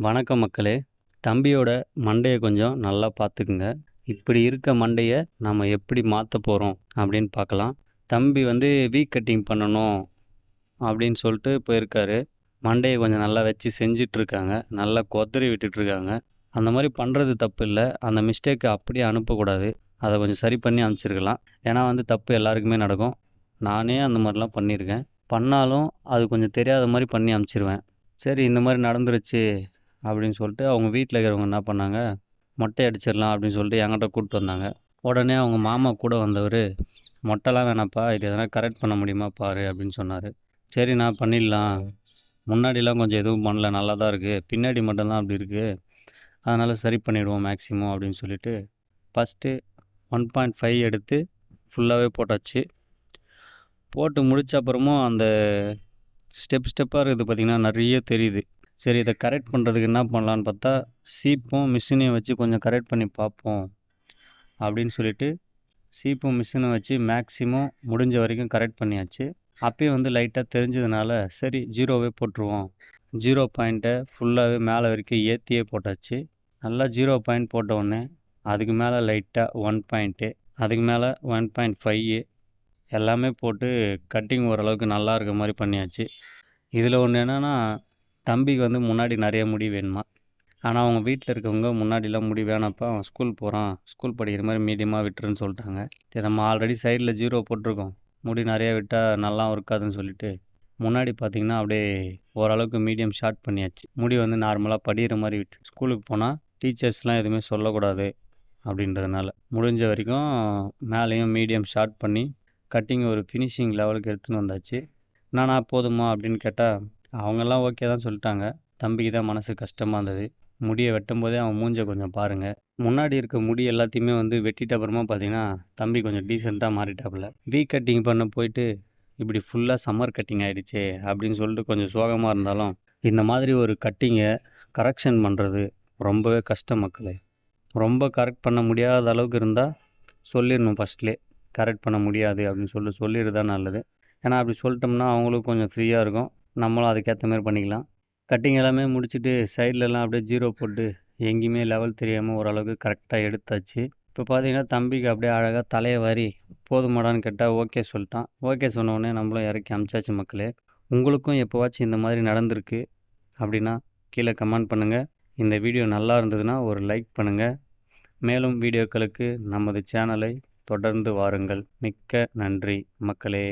வணக்கம் மக்களே. தம்பியோட மண்டையை கொஞ்சம் நல்லா பார்த்துக்குங்க. இப்படி இருக்க மண்டையை நம்ம எப்படி மாற்ற போகிறோம் அப்படின்னு பார்க்கலாம். தம்பி வந்து வீக் கட்டிங் பண்ணணும் அப்படின்னு சொல்லிட்டு போயிருக்காரு. மண்டையை கொஞ்சம் நல்லா வச்சு செஞ்சிட்ருக்காங்க. நல்லா கொத்தரி விட்டுட்ருக்காங்க. அந்த மாதிரி பண்ணுறது தப்பு இல்லை. அந்த மிஸ்டேக்கை அப்படியே அனுப்பக்கூடாது. அதை கொஞ்சம் சரி பண்ணி அனுப்பிச்சிருக்கலாம். ஏன்னா வந்து தப்பு எல்லாருக்குமே நடக்கும். நானே அந்த மாதிரிலாம் பண்ணியிருக்கேன். பண்ணாலும் அது கொஞ்சம் தெரியாத மாதிரி பண்ணி அனுப்பிச்சிருவேன். சரி இந்த மாதிரி நடந்துருச்சு. அப்படின்னு சொல்லிட்டு அவங்க வீட்டில் இருக்கிறவங்க என்ன பண்ணாங்க? மொட்டை அடிச்சிடலாம் அப்படின்னு சொல்லிட்டு என்கிட்ட கூப்பிட்டு வந்தாங்க. உடனே அவங்க மாமா கூட வந்தவர் மொட்டைலாம் வேணாப்பா இது எதனா கரெக்ட் பண்ண முடியுமா பாரு அப்படின்னு சொன்னார். சரி நான் பண்ணிடலாம். முன்னாடிலாம் கொஞ்சம் எதுவும் பண்ணல நல்லா தான் இருக்குது பின்னாடி மட்டும்தான் அப்படி இருக்குது அதனால் சரி பண்ணிவிடுவோம் மேக்ஸிமம் அப்படின்னு சொல்லிட்டு ஃபஸ்ட்டு ஒன் பாயிண்ட் ஃபைவ் எடுத்து ஃபுல்லாகவே போட்டாச்சு. போட்டு முடித்த அப்புறமும் அந்த ஸ்டெப் ஸ்டெப்பாக இருக்குது பார்த்திங்கன்னா நிறைய தெரியுது. சரி இதை கரெக்ட் பண்ணுறதுக்கு என்ன பண்ணலான்னு பார்த்தா சீப்பும் மிஷினையும் வச்சு கொஞ்சம் கரெக்ட் பண்ணி பார்ப்போம் அப்படின்னு சொல்லிவிட்டு சீப்பும் மிஷினும் வச்சு மேக்ஸிமம் முடிஞ்ச வரைக்கும் கரெக்ட் பண்ணியாச்சு. அப்பயும் வந்து லைட்டாக தெரிஞ்சதுனால சரி ஜீரோவே போட்டுருவோம். ஜீரோ பாயிண்ட்டை ஃபுல்லாகவே மேலே வரைக்கும் ஏற்றியே போட்டாச்சு. நல்லா ஜீரோ பாயிண்ட் போட்டவுடனே அதுக்கு மேலே லைட்டாக ஒன் பாயிண்ட்டு அதுக்கு மேலே ஒன் பாயிண்ட் ஃபைவ் எல்லாமே போட்டு கட்டிங் ஓரளவுக்கு நல்லா இருக்க மாதிரி பண்ணியாச்சு. இதில் ஒன்று என்னென்னா தம்பிக்கு வந்து முன்னாடி நிறைய முடி வேணுமா? ஆனால் அவங்க வீட்டில் இருக்கவங்க முன்னாடிலாம் முடி வேணாப்பா அவன் ஸ்கூல் போகிறான் ஸ்கூல் படிக்கிற மாதிரி மீடியமாக விட்டுருன்னு சொல்லிட்டாங்க. சரி நம்ம ஆல்ரெடி சைடில் ஜீரோ போட்டிருக்கோம். முடி நிறையா விட்டால் நல்லா இருக்காதுன்னு சொல்லிட்டு முன்னாடி பார்த்தீங்கன்னா அப்படியே ஓரளவுக்கு மீடியம் ஷார்ட் பண்ணியாச்சு. முடி வந்து நார்மலாக படிக்கிற மாதிரி விட்டு ஸ்கூலுக்கு போனால் டீச்சர்ஸ்லாம் எதுவுமே சொல்லக்கூடாது அப்படின்றதுனால. முடிஞ்ச வரைக்கும் மேலேயும் மீடியம் ஷார்ட் பண்ணி கட்டிங் ஒரு ஃபினிஷிங் லெவலுக்கு எடுத்துன்னு வந்தாச்சு. நானா போதுமா அப்படின்னு கேட்டால் அவங்கெல்லாம் ஓகே தான் சொல்லிட்டாங்க. தம்பிக்கு தான் மனசு கஷ்டமாக இருந்தது. முடியை வெட்டும் போதே அவன் மூஞ்ச கொஞ்சம் பாருங்கள் முன்னாடி இருக்க முடி எல்லாத்தையுமே வந்து வெட்டிட்ட அப்புறமா பார்த்தீங்கன்னா தம்பி கொஞ்சம் டீசெண்டாக மாறிட்டாப்புல. வீ கட்டிங் பண்ண போயிட்டு இப்படி ஃபுல்லாக சம்மர் கட்டிங் ஆகிடுச்சே அப்படின்னு சொல்லிட்டு கொஞ்சம் சோகமாக இருந்தாலும் இந்த மாதிரி ஒரு கட்டிங்கை கரெக்ஷன் பண்ணுறது ரொம்பவே கஷ்டம் மக்களே. ரொம்ப கரெக்ட் பண்ண முடியாத அளவுக்கு இருந்தால் சொல்லிடணும் ஃபஸ்ட்லே கரெக்ட் பண்ண முடியாது அப்படின்னு சொல்லி சொல்லிடுறது தான் நல்லது. ஏன்னா அப்படி சொல்லிட்டோம்னா அவங்களுக்கும் கொஞ்சம் ஃப்ரீயாக இருக்கும். நம்மளும் அதுக்கேற்ற மாதிரி பண்ணிக்கலாம். கட்டிங் எல்லாமே முடிச்சுட்டு சைட்லலாம் அப்படியே ஜீரோ போட்டு எங்கேயுமே லெவல் தெரியாமல் ஓரளவுக்கு கரெக்டாக எடுத்தாச்சு. இப்போ பார்த்தீங்கன்னா தம்பிக்கு அப்படியே அழகாக தலையை வாரி போதுமாடான்னு கேட்டால் ஓகே சொல்லிட்டான். ஓகே சொன்னோடனே நம்மளும் இறக்கி அமிச்சாச்சு மக்களே. உங்களுக்கும் எப்போவாச்சும் இந்த மாதிரி நடந்திருக்கு அப்படின்னா கீழே கமெண்ட் பண்ணுங்கள் இந்த வீடியோ நல்லா இருந்ததுன்னா ஒரு லைக் பண்ணுங்கள் மேலும் வீடியோக்களுக்கு நமது சேனலை தொடர்ந்து வாருங்கள். மிக்க நன்றி மக்களே.